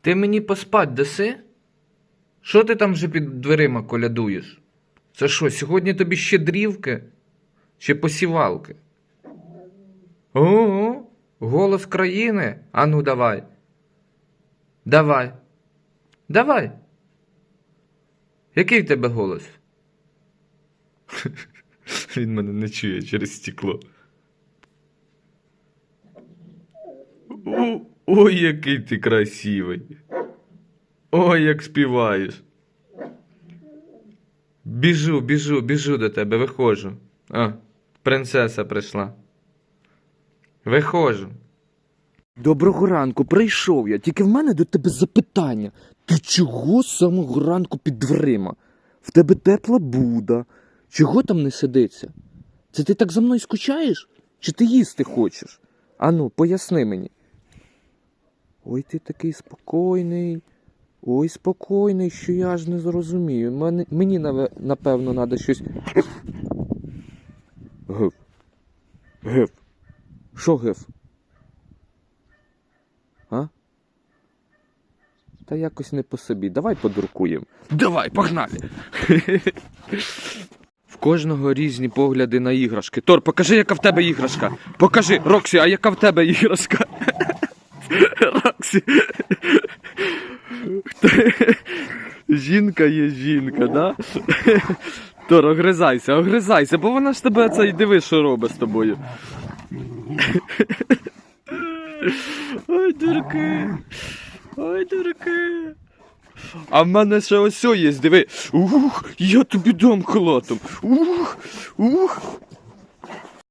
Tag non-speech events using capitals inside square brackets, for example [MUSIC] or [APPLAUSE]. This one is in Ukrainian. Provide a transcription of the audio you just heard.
Ти мені поспать даси? Що ти там вже під дверима колядуєш? Це що, сьогодні тобі щедрівки? Чи посівалки? Ого, голос країни. Ану, давай. Давай. Давай. Який в тебе голос? [LAUGHS] Він мене не чує через стекло. Ой, який ти красивий. Ой, як співаєш. Біжу, біжу, біжу до тебе, виходжу. А, принцеса прийшла. Виходжу. Доброго ранку, прийшов я. Тільки в мене до тебе запитання. Ти чого з самого ранку під дверима? В тебе тепла буда. Чого там не сидиться? Це ти так за мною скучаєш? Чи ти їсти хочеш? Ану, поясни мені. Ой, ти такий спокійний. Ой, спокійний, що я ж не зрозумію. Мене, мені напевно треба щось. Гев. Гев. Що гев? А? Та якось не по собі. Давай подуркуємо. Давай, погнали. В кожного різні погляди на іграшки. Тор, покажи, яка в тебе іграшка. Покажи, Роксі, а яка в тебе іграшка? Роксі. Жінка є жінка, да? Тор, огризайся, огризайся, бо вона ж тебе це й диви, що робить з тобою. Ой, дурки. Ой, дурки. А в мене ще ось є, диви. Ух, я тобі дам халатом. Ух, ух.